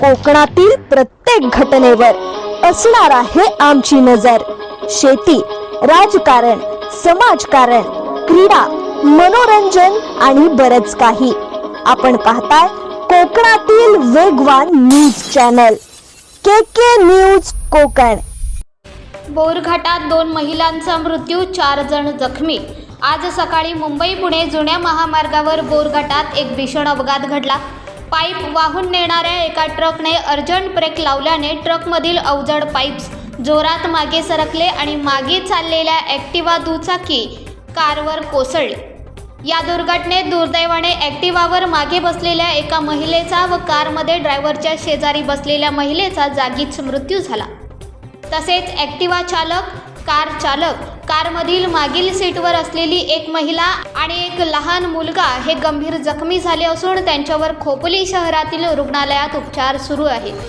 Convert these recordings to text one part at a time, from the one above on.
कोकणातील प्रत्येक घटनेवर असणार आहे आमची नजर. शेती राजकारण समाजकारण क्रीडा मनोरंजन आणि बरच काही. आपण पाहताय कोकणातील वेगवान news channel. K K news Konkan. बोरघाटात दोन महिलांचा मृत्यू चार जण जखमी. आज सकाळी मुंबई पुणे जुन्या महामार्गावर बोरघाटात एक भीषण अपघात घडला. पाईप वाहून नेणाऱ्या एका ट्रकने अर्जंट ब्रेक लावल्याने ट्रकमधील अवजड पाईप्स जोरात मागे सरकले आणि मागे चाललेल्या ॲक्टिवा दुचाकी कारवर कोसळली. या दुर्घटनेत दुर्दैवाने ॲक्टिवावर मागे बसलेल्या एका महिलेचा व कारमध्ये ड्रायव्हरच्या शेजारी बसलेल्या महिलेचा जागीच मृत्यू झाला. तसेच ॲक्टिवा चालक कार चालक कारमधील मागील सीटवर असलेली एक महिला आणि एक लहान मुलगा हे गंभीर जखमी झाले असून त्यांच्यावर खोपोली शहरातील रुग्णालयात उपचार सुरू आहेत.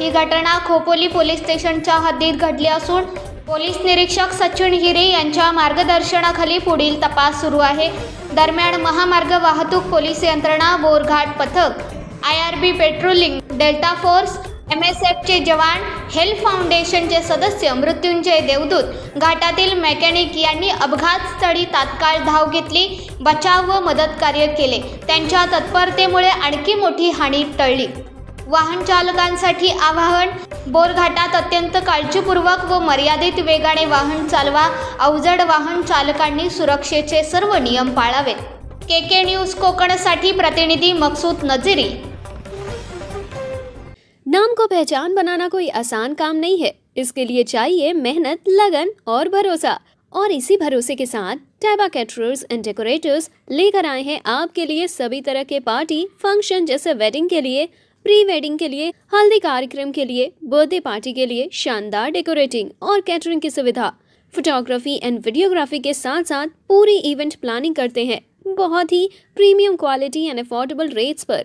ही घटना खोपोली पोलीस स्टेशनच्या हद्दीत घडली असून पोलीस निरीक्षक सचिन हिरे यांच्या मार्गदर्शनाखाली पुढील तपास सुरू आहे. दरम्यान महामार्ग वाहतूक पोलीस यंत्रणा बोरघाट पथक I R B patrolling delta force M S एफचे जवान हेल्थ फाउंडेशनचे सदस्य मृत्युंजय देवदूत घाटातील मेकॅनिक यांनी अपघातस्थळी तात्काळ धाव घेतली बचाव व मदत कार्य केले. त्यांच्या तत्परतेमुळे आणखी मोठी हानी टळली. वाहन चालकांसाठी आवाहन बोरघाटात अत्यंत काळजीपूर्वक व मर्यादित वेगाने वाहन चालवा अवजड वाहन चालकांनी सुरक्षेचे सर्व नियम पाळावेत. के के न्यूज कोकणसाठी प्रतिनिधी मकसूद नझिरी को पहचान बनाना कोई आसान काम नहीं है। इसके लिए चाहिए मेहनत, लगन और भरोसा। और इसी भरोसे के साथ टैबा कैटरर्स एंड डेकोरेटर्स लेकर आए हैं आपके लिए सभी तरह के पार्टी फ़ंक्शन जैसे वेडिंग के लिए प्री वेडिंग के लिए, हल्दी कार्यक्रम के लिए बर्थडे पार्टी के लिए शानदार डेकोरेटिंग और कैटरिंग की सुविधा। फोटोग्राफी एंड वीडियोग्राफी के साथ साथ पूरी इवेंट प्लानिंग करते हैं। बहुत ही premium quality and affordable rates per.